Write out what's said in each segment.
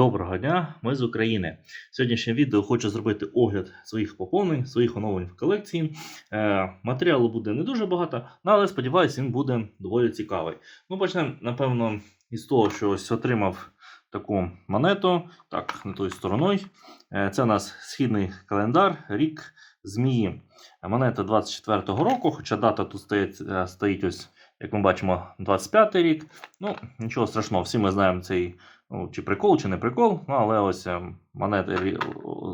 Доброго дня, ми з України. Сьогоднішнє відео хочу зробити огляд своїх поповнень, своїх оновлень в колекції. Е, матеріалу буде не дуже багато, ну, але сподіваюся, він буде доволі цікавий. Ну, почнемо, напевно, із того, що ось отримав таку монету. Так, не тою стороною. Е, це у нас східний календар, рік змії. Монета 24-го року, хоча дата тут стоїть, е, стоїть ось, як ми бачимо, 25-й рік. Ну, нічого страшного, всі ми знаємо цей чи прикол, чи не прикол. Ну, але ось е, монети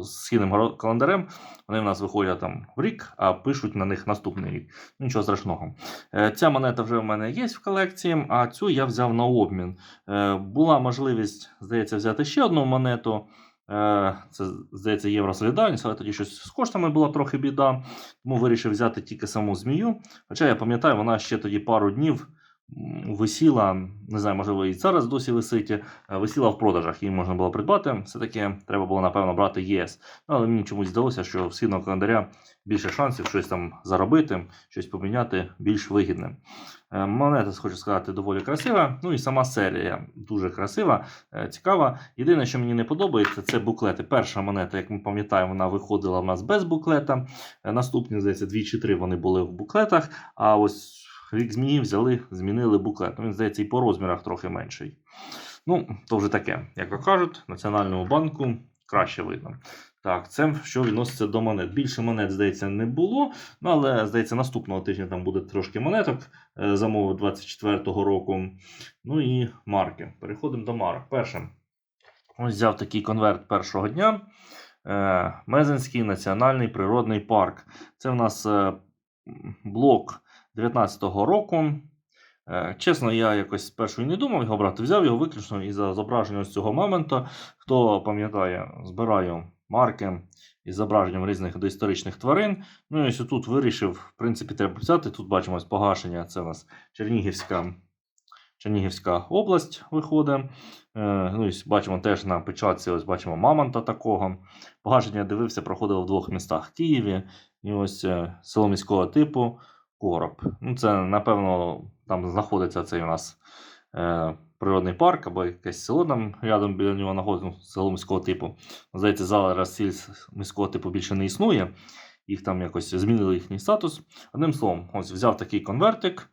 з східним календарем, вони в нас виходять там в рік, а пишуть на них наступний рік. Нічого страшного. Е, Ця монета вже в мене є в колекції, а цю я взяв на обмін. Е, Була можливість, здається, взяти ще одну монету. Е, Це, здається, Євросолідарність, але тоді щось з коштами була трохи біда, тому вирішив взяти тільки саму змію. Хоча я пам'ятаю, вона ще тоді пару днів висіла, не знаю, можливо, і зараз досі висить, е, висіла в продажах, її можна було придбати. Все-таки треба було, напевно, брати ЄС. Ну, але мені чомусь здалося, що в східного календаря більше шансів щось там заробити, щось поміняти більш вигідним. Е, Монета, хочу сказати, доволі красива. Ну і сама серія дуже красива, е, цікава. Єдине, що мені не подобається, це буклети. Перша монета, як ми пам'ятаємо, вона виходила в нас без буклета. Наступні, здається, дві чи три вони були в буклетах. А ось рік змії взяли, змінили буклет. Ну, Він, здається, і по розмірах трохи менший. Ну, то вже таке, як то кажуть, Національному банку краще видно. Так, це що відноситься до монет. Більше монет, здається, не було. Ну, але, здається, наступного тижня там буде трошки монеток е, замовив 24-го року. Ну і марки. Переходимо до марок. Перше. Ось взяв такий конверт першого дня. Е, Мезенський національний природний парк. Це в нас е, блок 19-го року. Е, Чесно, я якось спершу і не думав його брати. Взяв його виключно із за зображення ось цього моменту. Хто пам'ятає, збираю марки із зображенням різних доісторичних тварин. Ну і ось тут вирішив, в принципі, треба взяти. Тут бачимо ось погашення. Це у нас Чернігівська, Чернігівська область виходить. Е, ну, і бачимо теж на печатці, ось бачимо мамонта такого. Погашення дивився, проходило в двох містах Києві і ось е, село міського типу Короб. Ну, це, напевно, там знаходиться цей у нас е, природний парк або якесь село там рядом біля нього знаходиться, ну, село міського типу. Здається, зараз сіль міського типу більше не існує. Їх там якось змінили їхній статус. Одним словом, ось взяв такий конвертик.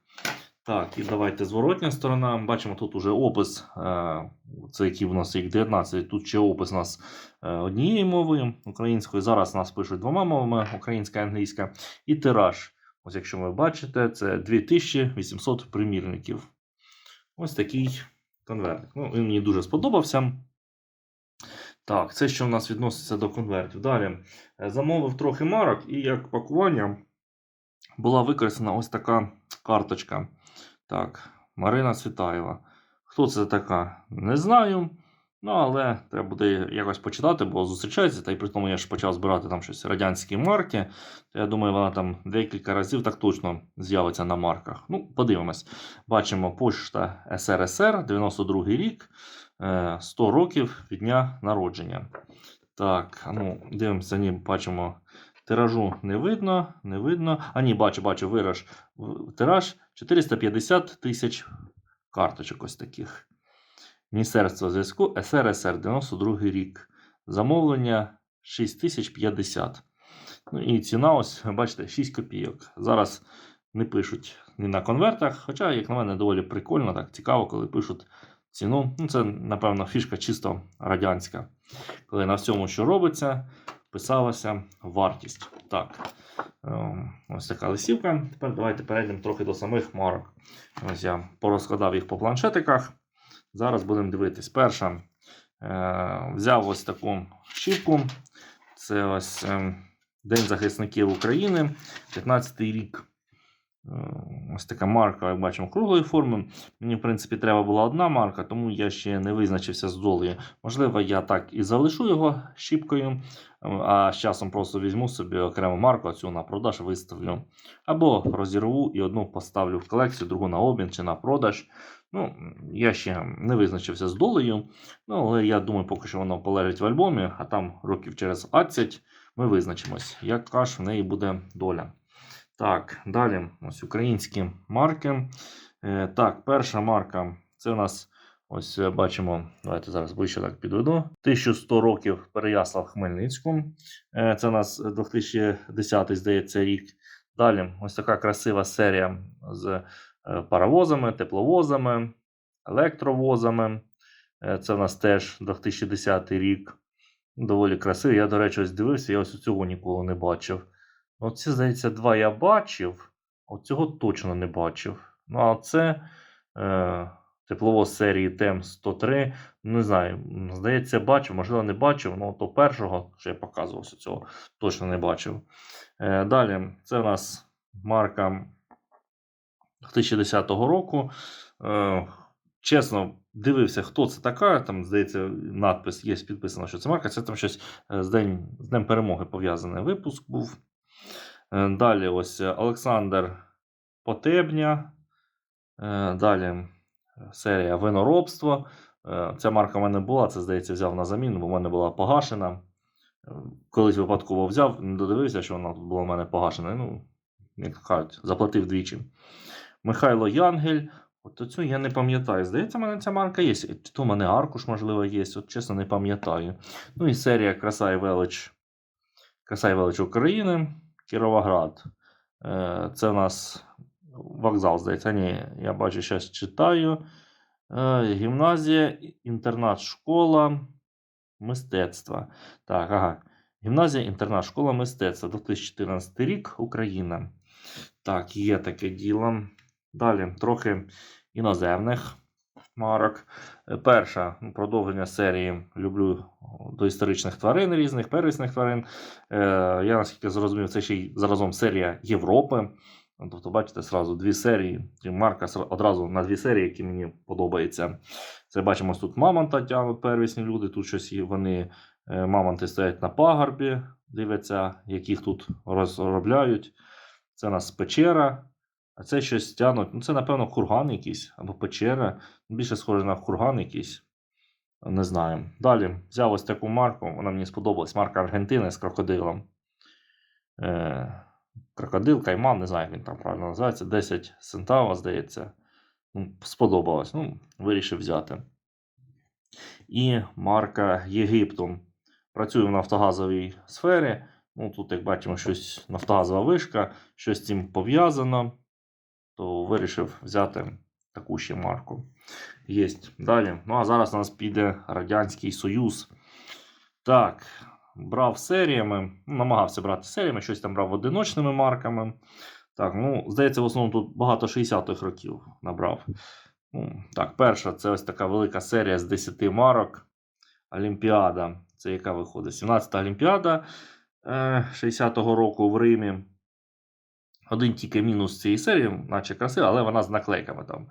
Так, і давайте зворотня сторона. Бачимо тут уже опис, е, це який у нас рік 19. Тут ще опис у нас е, однією мовою українською. Зараз нас пишуть двома мовами українська і англійська. І тираж. Ось якщо ви бачите, це 2800 примірників. Ось такий конвертик. Ну, він мені дуже сподобався. Так, це що в нас відноситься до конвертів. Далі е, замовив трохи марок, і як пакування була використана ось така карточка. Так, Марина Цвітаєва. Хто це така? Не знаю. Ну, але треба буде якось почитати, бо зустрічається. Та й при тому я ж почав збирати там щось радянські марки. То я думаю, вона там декілька разів так точно з'явиться на марках. Ну, подивимось. Бачимо Пошта СРСР, 92 рік, е, 100 років від дня народження. Так, ну, дивимося, ні, бачимо. Тиражу не видно, не видно. А ні, бачу, бачу, вираж. Тираж 450 тисяч карточок ось таких. Міністерство зв'язку СРСР 92 рік. Замовлення 6050. Ну і ціна, ось, бачите, 6 копійок. Зараз не пишуть ні на конвертах, хоча, як на мене, доволі прикольно, так цікаво, коли пишуть ціну. Ну, це, напевно, фішка чисто радянська. Коли на всьому, що робиться, писалася вартість. Так, ем, ось така листівка. Тепер давайте перейдемо трохи до самих марок. Ось я порозкладав їх по планшетиках. Зараз будемо дивитись. Перша е, взяв ось таку щіпку. Це ось е, День захисників України, 15-й рік. Ось така марка, як бачимо, круглої форми. Мені, в принципі, треба була одна марка, тому я ще не визначився з долею. Можливо, я так і залишу його щіпкою, а з часом просто візьму собі окрему марку, цю на продаж виставлю. Або розірву і одну поставлю в колекцію, другу на обмін чи на продаж. Ну, я ще не визначився з долею, ну, але я думаю, поки що воно полежить в альбомі, а там років через 20 ми визначимось, яка ж в неї буде доля. Так, далі ось українські марки. Е, так, перша марка це у нас Ось е, бачимо, давайте зараз ближче так підведу. 1100 років Переяслав Хмельницькому. Е, Це у нас 2010, здається, рік. Далі ось така красива серія з паровозами, тепловозами, електровозами. Це у нас теж 2010 рік. Доволі красивий. Я, до речі, ось дивився, я ось цього ніколи не бачив. Оці, здається, два я бачив, от цього точно не бачив. Ну, а це е, тепловоз серії ТЕМ 103. Не знаю, здається, бачив, можливо, не бачив. Ну, то першого, що я показував, цього точно не бачив. Е, далі, це у нас марка 2010 року. Е, чесно, дивився, хто це така. Там, здається, надпис є підписано, що це марка. Це там щось е, з, день, з Днем перемоги пов'язаний випуск був. Е, Далі ось е, Олександр Потебня. Е, Далі серія Виноробство. Е, Ця марка в мене була, це, здається, взяв на заміну, бо в мене була погашена. Колись випадково взяв, не додивився, що вона була в мене погашена. Ну, як кажуть, заплатив двічі. Михайло Янгель. От оцю я не пам'ятаю. Здається, в мене ця марка є. То в мене аркуш, можливо, є. От чесно, не пам'ятаю. Ну і серія Краса і велич. Краса і велич України. Кіровоград. Е, Це у нас вокзал, здається. Ні, я бачу, зараз читаю. Е, Гімназія, інтернат, школа мистецтва. Так, ага. Гімназія, інтернат, школа мистецтва. 2014 рік, Україна. Так, є таке діло. Далі трохи іноземних марок. Е, Перша продовження серії Люблю доісторичних тварин різних, первісних тварин. Е, я наскільки зрозумів, це ще й заразом серія Європи. Тобто, бачите, зразу дві серії. Марка одразу на дві серії, які мені подобаються. Це бачимо тут мамонта тягнуть первісні люди. Тут щось вони, е, мамонти стоять на пагорбі, дивляться, яких тут розробляють. Це у нас печера. А це щось тягнуть. Ну, це, напевно, курган якийсь або печера. Більше схоже на курган якийсь. Не знаю. Далі взяв ось таку марку, вона мені сподобалась. Марка Аргентини з крокодилом. Е, крокодил, кайман, не знаю, як він там правильно називається. 10 центава, здається. Ну, сподобалось. Ну, вирішив взяти. І марка Єгипту. Працюю в нафтогазовій сфері. Ну, тут, як бачимо, щось нафтогазова вишка, щось з цим пов'язано. То вирішив взяти таку ще марку. Єсть. Далі. Ну, а зараз у нас піде Радянський Союз. Так, брав серіями, намагався брати серіями, щось там брав одиночними марками. Так, ну, здається, в основному тут багато 60-х років набрав. Ну, так, перша це ось така велика серія з 10 марок. Олімпіада. Це яка виходить? 17-та Олімпіада е, 60-го року в Римі. Один тільки мінус цієї серії, наче красива, але вона з наклейками там.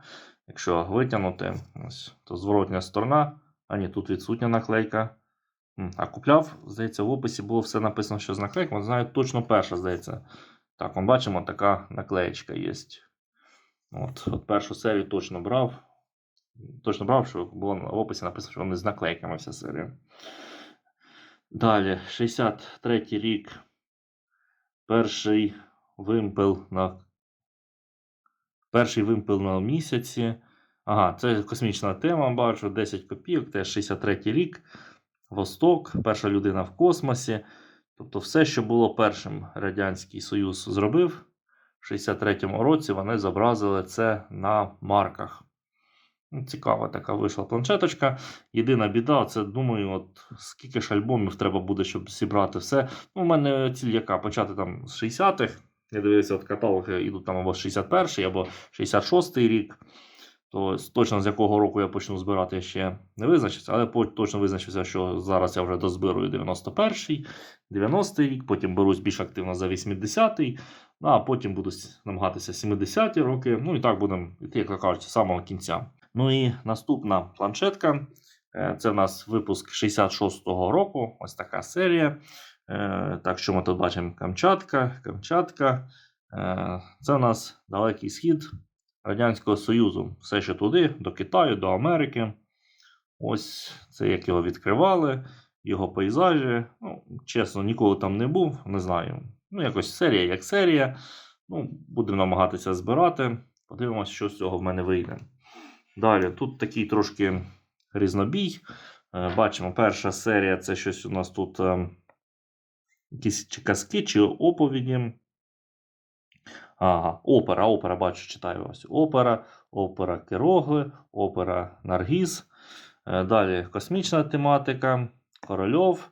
Якщо витягнути, ось, то зворотня сторона. А ні, тут відсутня наклейка. А купляв, здається, в описі було все написано, що з наклейками. Знаю, точно перша, здається. Так, ми бачимо, така наклеєчка є. От, от першу серію точно брав. Точно брав, що було в описі написано, що вони з наклейками вся серія. Далі, 63 рік. Перший вимпел на. Перший вимпел на місяці. Ага, це космічна тема, бачу, 10 копійок, теж 63 рік. Восток, перша людина в космосі. Тобто, все, що було першим Радянський Союз зробив, в 63-му році вони зобразили це на марках. Ну, Цікава така вийшла планшеточка. Єдина біда, це думаю, от скільки ж альбомів треба буде, щоб зібрати все. Ну, у мене ціль яка? Почати там з 60-х. Я дивився, от каталоги йдуть там або 61-й, або 66-й рік. То точно з якого року я почну збирати, ще не визначився, але точно визначився, що зараз я вже дозбирую 91-й, 90-й рік, потім берусь більш активно за 80-й, ну, а потім буду намагатися 70-ті роки. Ну і так будемо йти, як кажуть, з самого кінця. Ну і наступна планшетка. Е, Це в нас випуск 66-го року. Ось така серія. Е, Так, що ми тут бачимо? Камчатка, Камчатка. Е, Це у нас далекий схід Радянського Союзу. Все, що туди, до Китаю, до Америки. Ось це як його відкривали, його пейзажі. Ну, чесно, ніколи там не був, не знаю. Ну, якось серія як серія. Ну, будемо намагатися збирати. Подивимося, що з цього в мене вийде. Далі, тут такий трошки різнобій. Е, Бачимо, перша серія це щось у нас тут е, якісь чи казки, чи оповіді. Ага, опера, опера, бачу, читаю ось. Опера, опера Керогли, опера Наргіз. Е, Далі космічна тематика, Корольов.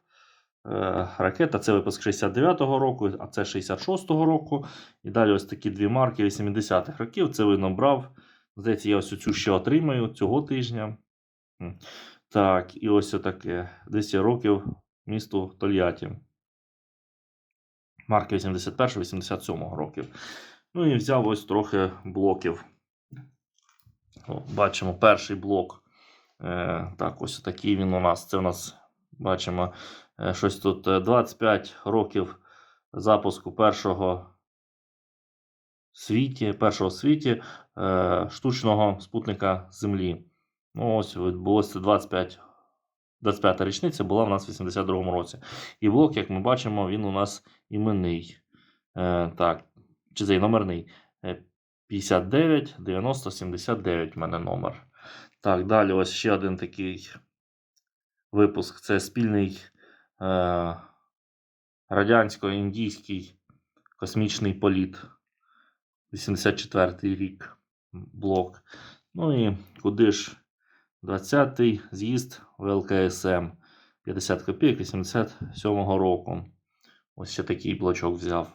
Е, Ракета це випуск 69-го року, а це 66-го року. І далі ось такі дві марки 80-х років. Це видно брав. Здається, я ось цю ще отримаю цього тижня. Так, і ось отаке 200 років місту Тольятті. Марки 81-87 років. Ну і взяв ось трохи блоків. О, бачимо перший блок. Е, так, ось такий він у нас. Це у нас бачимо е, щось тут е, 25 років запуску першого світі, першого світі е, штучного спутника Землі. Ну, ось відбулося 25 25 річниця була в нас в 82-му році. І блок, як ми бачимо, він у нас іменний. Е, так, чи цей номерний. Е, 59 90 79 в мене номер. Так, далі ось ще один такий випуск. Це спільний е, радянсько-індійський космічний політ. 84 рік блок. Ну і куди ж 20-й з'їзд ВЛКСМ 50 копійок 87-го року. Ось ще такий блочок взяв.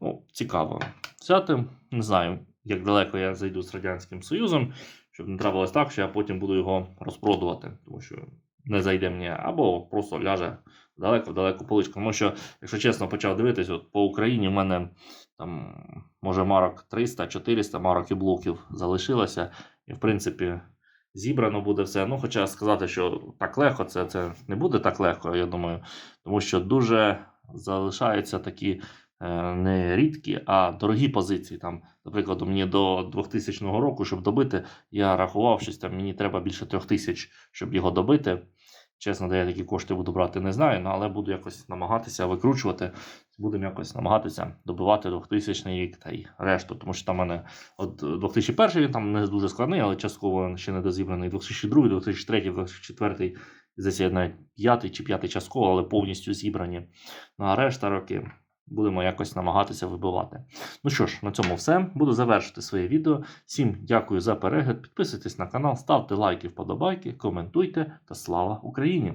Ну, цікаво взяти. Не знаю, як далеко я зайду з Радянським Союзом, щоб не трапилось так, що я потім буду його розпродувати, тому що не зайде мені, або просто ляже далеко-далеко поличку. Тому що, якщо чесно, почав дивитись, от по Україні в мене там, може, марок 300-400 марок і блоків залишилося. І, в принципі, зібрано буде все. Ну, хоча сказати, що так легко, це, це не буде так легко, я думаю, тому що дуже залишаються такі е, не рідкі, а дорогі позиції. Там, наприклад, мені до 2000 року, щоб добити, я рахував, щось там мені треба більше 3000, щоб його добити. Чесно, де я такі кошти буду брати, не знаю, ну, але буду якось намагатися викручувати. Будемо якось намагатися добивати 2000 рік та й решту. Тому що там в мене от 2001 він там не дуже складний, але частково ще не дозібраний. 2002, 2003, 2004, здається, навіть п'ятий чи п'ятий частково, але повністю зібрані. Ну а решта роки будемо якось намагатися вибивати. Ну що ж, на цьому все. Буду завершити своє відео. Всім дякую за перегляд. Підписуйтесь на канал, ставте лайки, вподобайки, коментуйте та слава Україні!